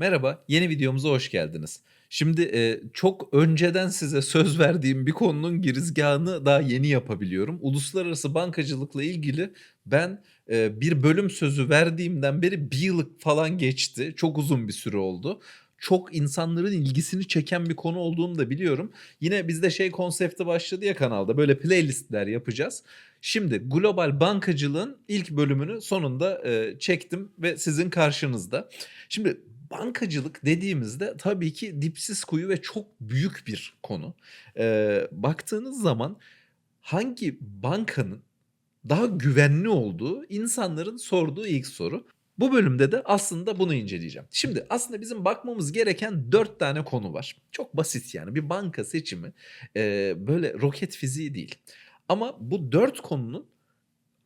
Merhaba, yeni videomuza hoş geldiniz. Şimdi, eee, çok önceden size söz verdiğim bir konunun girizgahını daha yeni yapabiliyorum. Uluslararası bankacılıkla ilgili ben, eee, bir bölüm sözü verdiğimden beri 1 yıllık falan geçti. Çok uzun bir süre oldu. Çok insanların ilgisini çeken bir konu olduğunu da biliyorum. Yine bizde şey konsepti başladı ya kanalda, böyle playlist'ler yapacağız. Şimdi global bankacılığın ilk bölümünü sonunda, eee, çektim ve sizin karşınızda. Şimdi bankacılık dediğimizde tabii ki dipsiz kuyu ve çok büyük bir konu. Eee, baktığınız zaman hangi bankanın daha güvenli olduğu insanların sorduğu ilk soru. Bu bölümde de aslında bunu inceleyeceğim. Şimdi aslında bizim bakmamız gereken 4 tane konu var. Çok basit yani bir banka seçimi, eee, böyle roket fiziği değil. Ama bu 4 konunun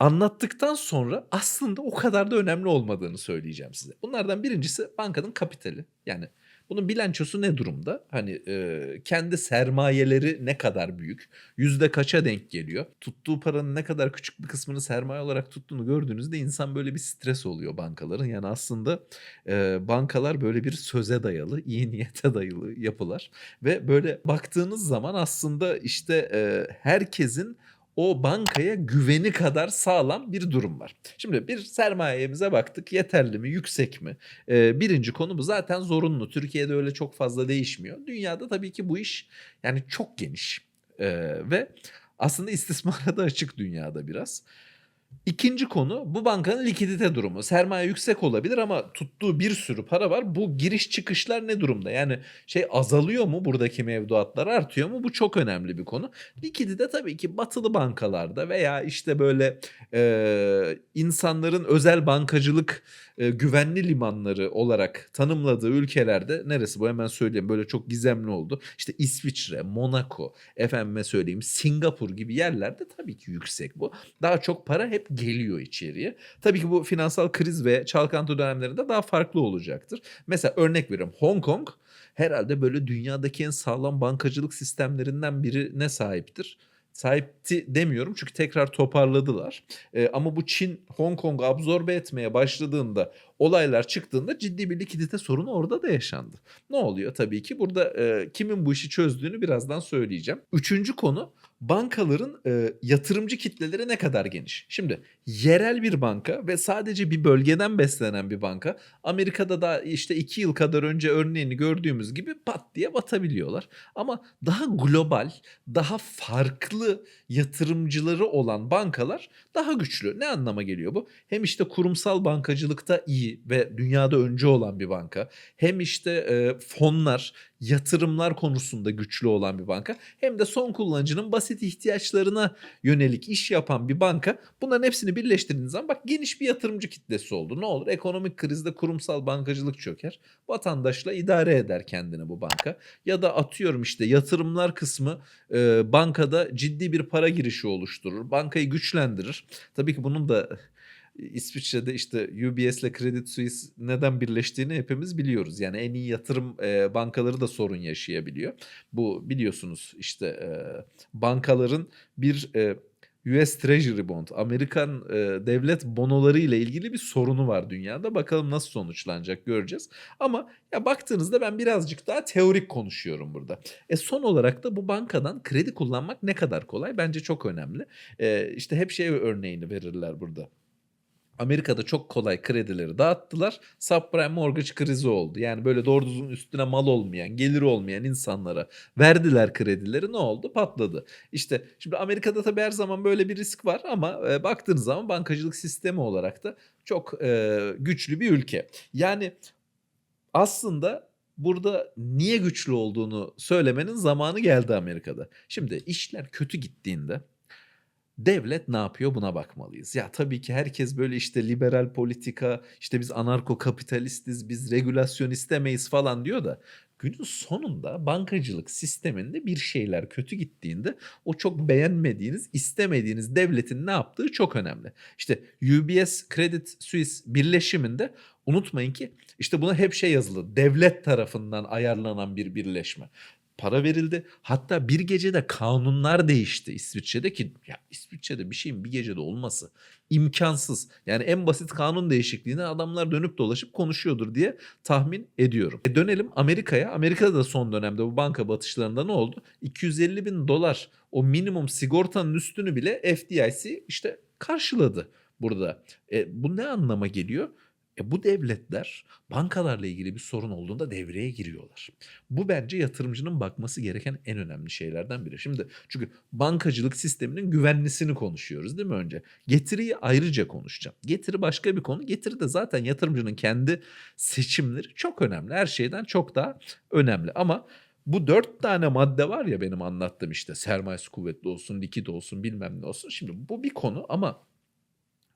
anlattıktan sonra aslında o kadar da önemli olmadığını söyleyeceğim size. Bunlardan birincisi bankanın kapitali. Yani bunun bilançosu ne durumda? Hani, eee, kendi sermayeleri ne kadar büyük? Yüzde kaça denk geliyor? Tuttuğu paranın ne kadar küçük bir kısmını sermaye olarak tuttuğunu gördüğünüzde insan böyle bir stres oluyor bankaların. Yani aslında, eee, bankalar böyle bir söze dayalı, iyi niyete dayalı yapılar ve böyle baktığınız zaman aslında, işte, eee, herkesin o bankaya güveni kadar sağlam bir durum var. Şimdi bir sermayemize baktık. Yeterli mi? Yüksek mi? Eee, 1'inci konu bu. Zaten zorunlu. Türkiye'de öyle çok fazla değişmiyor. Dünyada tabii ki bu iş yani çok geniş, eee, ve aslında istismara da açık dünyada biraz. 2'nci konu bu bankanın likidite durumu. Sermaye yüksek olabilir ama tuttuğu bir sürü para var. Bu giriş çıkışlar ne durumda? Yani şey azalıyor mu buradaki mevduatlar artıyor mu? Bu çok önemli bir konu. Likidite tabii ki batılı bankalarda veya işte böyle, eee, insanların özel bankacılık, eee, güvenli limanları olarak tanımladığı ülkelerde neresi bu hemen söyleyeyim böyle çok gizemli oldu. İşte İsviçre, Monaco, efendime söyleyeyim Singapur gibi yerlerde tabii ki yüksek bu. Daha çok para hep geliyor içeriye. Tabii ki bu finansal kriz ve çalkantı dönemlerinde daha farklı olacaktır. Mesela örnek veriyorum Hong Kong herhâlde böyle dünyadaki en sağlam bankacılık sistemlerinden birine sahiptir. Sahipti demiyorum çünkü tekrar toparladılar. Eee, ama bu Çin Hong Kong'u absorbe etmeye başladığında, olaylar çıktığında ciddi bir likidite sorunu orada da yaşandı. Ne oluyor? Tabii ki burada, eee, kimin bu işi çözdüğünü birazdan söyleyeceğim. 3'üncü konu bankaların, eee, yatırımcı kitleleri ne kadar geniş? Şimdi yerel bir banka ve sadece bir bölgeden beslenen bir banka Amerika'da da işte 2 yıl kadar önce örneğini gördüğümüz gibi pat diye batabiliyorlar. Ama daha global, daha farklı yatırımcıları olan bankalar daha güçlü. Ne anlama geliyor bu? Hem işte kurumsal bankacılıkta iyi ve dünyada öncü olan bir banka. Hem işte, eee, fonlar, yatırımlar konusunda güçlü olan bir banka. Hem de son kullanıcının basit ihtiyaçlarına yönelik iş yapan bir banka. Bunların hepsini birleştirdiğiniz zaman bak geniş bir yatırımcı kitlesi oldu. Ne olur? Ekonomik krizde kurumsal bankacılık çöker. Vatandaşla idare eder kendini bu banka. Ya da atıyorum işte yatırımlar kısmı, eee, bankada ciddi bir para girişi oluşturur. Bankayı güçlendirir. Tabii ki bunun da İsviçre'de işte UBS'le Credit Suisse neden birleştiğini hepimiz biliyoruz. Yani en iyi yatırım, eee, bankaları da sorun yaşayabiliyor. Bu biliyorsunuz işte, eee, bankaların bir, eee, US Treasury Bond, Amerikan, eee, devlet bonoları ile ilgili bir sorunu var dünyada. Bakalım nasıl sonuçlanacak göreceğiz. Ama ya baktığınızda ben birazcık daha teorik konuşuyorum burada. E, son olarak da bu bankadan kredi kullanmak ne kadar kolay? Bence çok önemli. Eee, işte hep şey örneğini verirler burada. Amerika'da çok kolay kredileri dağıttılar. Subprime mortgage krizi oldu. Yani böyle doğru düzgün üstüne mal olmayan, geliri olmayan insanlara verdiler kredileri. Ne oldu? Patladı. İşte şimdi Amerika'da tabii her zaman böyle bir risk var ama, eee, baktığınız zaman bankacılık sistemi olarak da çok, eee, güçlü bir ülke. Yani aslında burada niye güçlü olduğunu söylemenin zamanı geldi Amerika'da. Şimdi işler kötü gittiğinde devlet ne yapıyor buna bakmalıyız. Ya tabii ki herkes böyle işte liberal politika, işte biz anarko kapitalistiz, biz regülasyon istemeyiz falan diyor da günün sonunda bankacılık sisteminde bir şeyler kötü gittiğinde o çok beğenmediğiniz, istemediğiniz devletin ne yaptığı çok önemli. İşte UBS Credit Suisse birleşiminde unutmayın ki işte buna hep şey yazılı. Devlet tarafından ayarlanan bir birleşme. Para verildi. Hatta bir gecede kanunlar değişti İsviçre'de ki ya İsviçre'de bir şeyin bir gecede olması imkansız. Yani en basit kanun değişikliğine adamlar dönüp dolaşıp konuşuyordur diye tahmin ediyorum. E dönelim Amerika'ya. Amerika'da da son dönemde bu banka batışlarında ne oldu? 250 bin dolar o minimum sigortanın üstünü bile FDIC işte karşıladı burada. E, bu ne anlama geliyor? E bu devletler bankalarla ilgili bir sorun olduğunda devreye giriyorlar. Bu bence yatırımcının bakması gereken en önemli şeylerden biri. Şimdi çünkü bankacılık sisteminin güvenlisini konuşuyoruz değil mi önce? Getiriyi ayrıca konuşacağım. Getiri başka bir konu. Getiri de zaten yatırımcının kendi seçimleri çok önemli. Her şeyden çok daha önemli. Ama bu dört tane madde var ya benim anlattığım işte sermayesi kuvvetli olsun, likit olsun bilmem ne olsun. Şimdi bu bir konu ama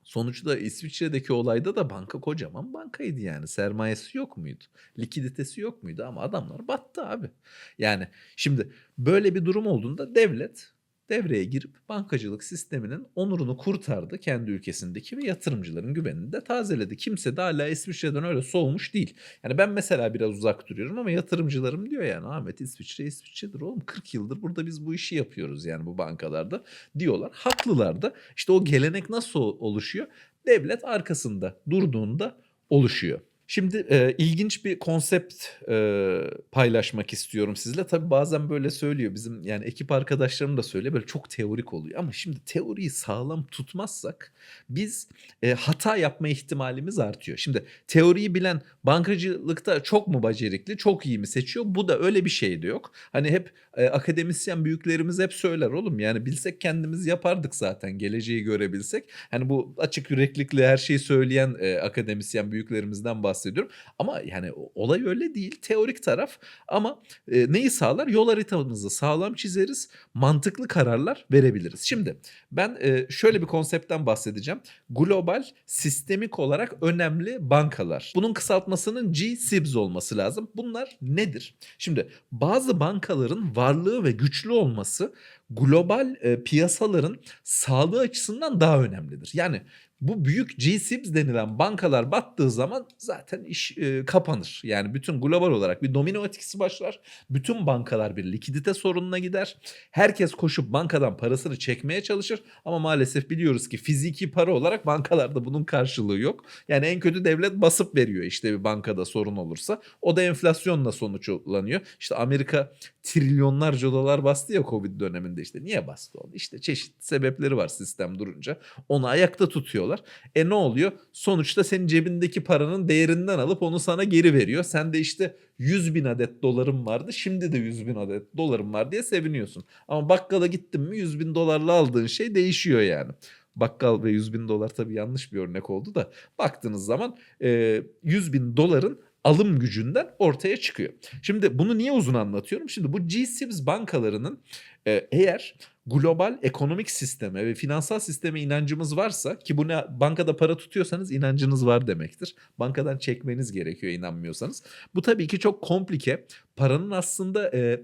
Sonuçta İsviçre'deki olayda da banka kocaman bankaydı yani. Sermayesi yok muydu? Likiditesi yok muydu? Ama adamlar battı abi. Yani şimdi böyle bir durum olduğunda devlet devreye girip bankacılık sisteminin onurunu kurtardı kendi ülkesindeki ve yatırımcıların güvenini de tazeledi. Kimse de hala İsviçre'den öyle soğumuş değil. Yani ben mesela biraz uzak duruyorum ama yatırımcılarım diyor yani Ahmet İsviçre İsviçre'dir oğlum 40 yıldır burada biz bu işi yapıyoruz yani bu bankalarda diyorlar. Haklılar da işte o gelenek nasıl oluşuyor? Devlet arkasında durduğunda oluşuyor. Şimdi e, ilginç bir konsept e, paylaşmak istiyorum sizle. Tabii bazen böyle söylüyor bizim yani ekip arkadaşlarım da söylüyor böyle çok teorik oluyor. Ama şimdi teoriyi sağlam tutmazsak biz e, hata yapma ihtimalimiz artıyor. Şimdi teoriyi bilen bankacılıkta çok mu becerikli, çok iyi mi seçiyor? Bu da öyle bir şey de yok. Hani hep e, akademisyen büyüklerimiz hep söyler oğlum yani bilsek kendimiz yapardık zaten geleceği görebilsek. Hani bu açık yüreklikle her şeyi söyleyen e, akademisyen büyüklerimizden bahsediyorum bahsediyorum. Ama yani olay öyle değil. Teorik taraf ama e, neyi sağlar? Yol haritamızı sağlam çizeriz. Mantıklı kararlar verebiliriz. Şimdi ben e, şöyle bir konseptten bahsedeceğim. Global sistemik olarak önemli bankalar. Bunun kısaltmasının G-SIBS olması lazım. Bunlar nedir? Şimdi bazı bankaların varlığı ve güçlü olması global e, piyasaların sağlığı açısından daha önemlidir. Yani bu büyük G-SIBs denilen bankalar battığı zaman zaten iş e, kapanır. Yani bütün global olarak bir domino etkisi başlar. Bütün bankalar bir likidite sorununa gider. Herkes koşup bankadan parasını çekmeye çalışır. Ama maalesef biliyoruz ki fiziki para olarak bankalarda bunun karşılığı yok. Yani en kötü devlet basıp veriyor işte bir bankada sorun olursa. O da enflasyonla sonuçlanıyor. İşte Amerika trilyonlarca dolar bastı ya Covid döneminde işte. Niye bastı onu? İşte çeşitli sebepleri var sistem durunca. Onu ayakta tutuyorlar. E ne oluyor? Sonuçta senin cebindeki paranın değerinden alıp onu sana geri veriyor. Sen de işte 100 bin adet dolarım vardı. Şimdi de 100 bin adet dolarım var diye seviniyorsun. Ama bakkala gittin mi 100 bin dolarla aldığın şey değişiyor yani bakkal ve 100 bin dolar tabii yanlış bir örnek oldu da baktığınız zaman e, 100 bin doların alım gücünden ortaya çıkıyor. Şimdi bunu niye uzun anlatıyorum? Şimdi bu G-SIBS bankalarının e, eğer global ekonomik sisteme ve finansal sisteme inancımız varsa ki bu ne bankada para tutuyorsanız inancınız var demektir. Bankadan çekmeniz gerekiyor inanmıyorsanız. Bu tabii ki çok komplike. Paranın aslında e,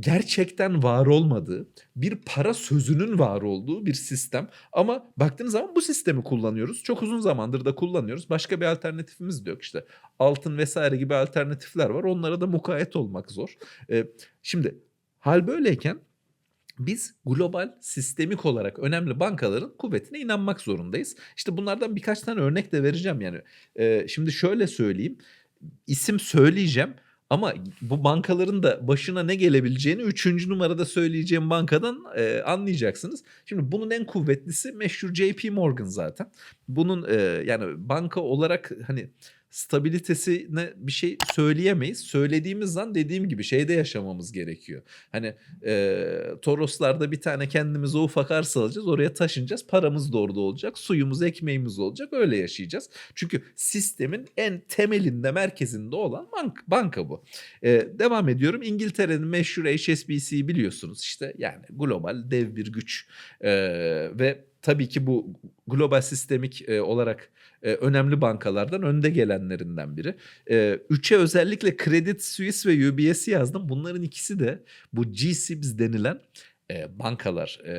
gerçekten var olmadığı, bir para sözünün var olduğu bir sistem. Ama baktığınız zaman bu sistemi kullanıyoruz. Çok uzun zamandır da kullanıyoruz. Başka bir alternatifimiz de yok işte. Altın vesaire gibi alternatifler var. Onlara da mukayyet olmak zor. Ee, şimdi hal böyleyken biz global sistemik olarak önemli bankaların kuvvetine inanmak zorundayız. İşte bunlardan birkaç tane örnek de vereceğim yani. Ee, şimdi şöyle söyleyeyim. İsim söyleyeceğim ama bu bankaların da başına ne gelebileceğini üçüncü numarada söyleyeceğim bankadan e, anlayacaksınız. Şimdi bunun en kuvvetlisi meşhur JP Morgan zaten. Bunun e, yani banka olarak hani stabilitesine bir şey söyleyemeyiz. Söylediğimiz zaman dediğim gibi şeyde yaşamamız gerekiyor. Hani e, Toroslarda bir tane kendimize ufak arsa alacağız. Oraya taşınacağız. Paramız da orada olacak. Suyumuz, ekmeğimiz olacak. Öyle yaşayacağız. Çünkü sistemin en temelinde, merkezinde olan bank, banka bu. E, devam ediyorum. İngiltere'nin meşhur HSBC'yi biliyorsunuz. işte yani global dev bir güç. E, ve tabii ki bu global sistemik e, olarak e, önemli bankalardan önde gelenlerinden biri. E, üçe özellikle Credit Suisse ve UBS'i yazdım. Bunların ikisi de bu G-SIBs denilen e, bankalar e,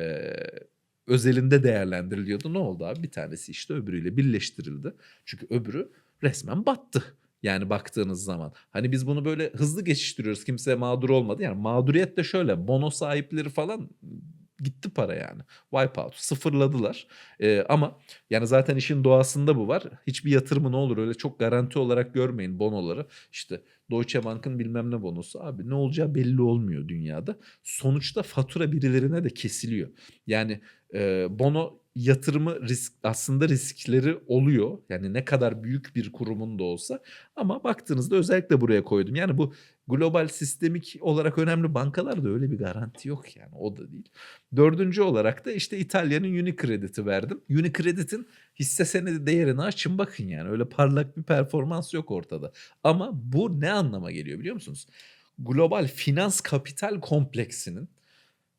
özelinde değerlendiriliyordu. Ne oldu abi? Bir tanesi işte öbürüyle birleştirildi. Çünkü öbürü resmen battı. Yani baktığınız zaman. Hani biz bunu böyle hızlı geçiştiriyoruz. Kimse mağdur olmadı. Yani mağduriyet de şöyle. Bono sahipleri falan gitti para yani. Wipeout. Sıfırladılar. Ee, ama yani zaten işin doğasında bu var. Hiçbir yatırımı ne olur öyle çok garanti olarak görmeyin bonoları. İşte Deutsche Bank'ın bilmem ne bonosu abi ne olacağı belli olmuyor dünyada. Sonuçta fatura birilerine de kesiliyor. Yani e, bono yatırımı risk aslında riskleri oluyor. Yani ne kadar büyük bir kurumun da olsa ama baktığınızda özellikle buraya koydum. Yani bu global sistemik olarak önemli bankalarda öyle bir garanti yok yani o da değil. Dördüncü olarak da işte İtalya'nın Unicredit'i verdim. Unicredit'in hisse senedi değerini açın bakın yani öyle parlak bir performans yok ortada. Ama bu ne anlama geliyor biliyor musunuz? Global finans kapital kompleksinin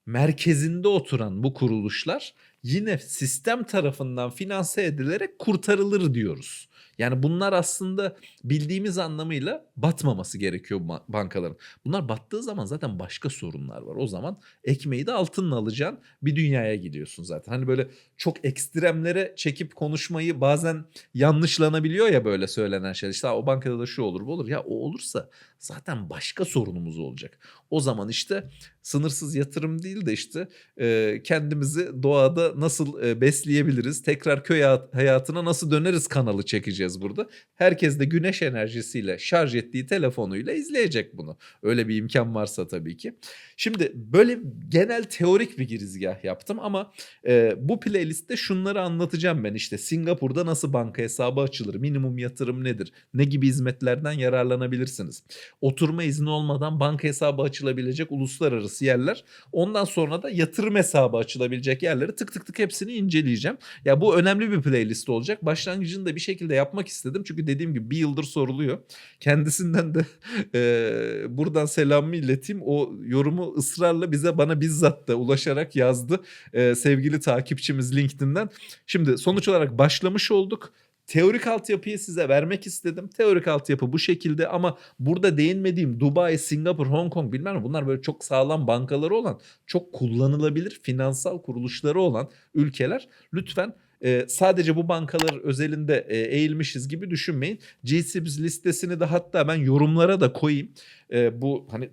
merkezinde oturan bu kuruluşlar yine sistem tarafından finanse edilerek kurtarılır diyoruz. Yani bunlar aslında bildiğimiz anlamıyla batmaması gerekiyor ba- bankaların. Bunlar battığı zaman zaten başka sorunlar var. O zaman ekmeği de altınla alacağın bir dünyaya gidiyorsun zaten. Hani böyle çok ekstremlere çekip konuşmayı bazen yanlışlanabiliyor ya böyle söylenen şeyler. İşte "Ha, o bankada da şu olur bu olur. Ya o olursa zaten başka sorunumuz olacak. O zaman işte sınırsız yatırım değil de işte e, kendimizi doğada nasıl e, besleyebiliriz, tekrar köy hayat- hayatına nasıl döneriz kanalı çekeceğiz burada. Herkes de güneş enerjisiyle şarj ettiği telefonuyla izleyecek bunu. Öyle bir imkan varsa tabii ki. Şimdi böyle genel teorik bir girizgah yaptım ama e, bu playlistte şunları anlatacağım ben. İşte Singapur'da nasıl banka hesabı açılır, minimum yatırım nedir, ne gibi hizmetlerden yararlanabilirsiniz. Oturma izni olmadan banka hesabı açılabilecek uluslararası yerler. Ondan sonra da yatırım hesabı açılabilecek yerleri tık tık tık hepsini inceleyeceğim. Ya bu önemli bir playlist olacak. Başlangıcını da bir şekilde yapmak istedim. Çünkü dediğim gibi bir yıldır soruluyor. Kendisinden de e, buradan selamımı ileteyim. O yorumu ısrarla bize bana bizzat da ulaşarak yazdı. E, sevgili takipçimiz LinkedIn'den. Şimdi sonuç olarak başlamış olduk. Teorik altyapıyı size vermek istedim. Teorik altyapı bu şekilde ama burada değinmediğim Dubai, Singapur, Hong Kong bilmem ne bunlar böyle çok sağlam bankaları olan, çok kullanılabilir finansal kuruluşları olan ülkeler. Lütfen e, sadece bu bankalar özelinde e, eğilmişiz gibi düşünmeyin. GCBS listesini de hatta ben yorumlara da koyayım. E, bu hani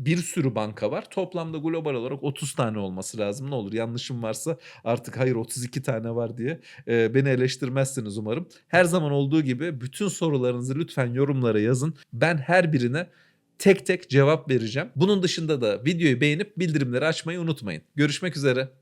bir sürü banka var. Toplamda global olarak 30 tane olması lazım. Ne olur yanlışım varsa artık hayır 32 tane var diye e, beni eleştirmezsiniz umarım. Her zaman olduğu gibi bütün sorularınızı lütfen yorumlara yazın. Ben her birine tek tek cevap vereceğim. Bunun dışında da videoyu beğenip bildirimleri açmayı unutmayın. Görüşmek üzere.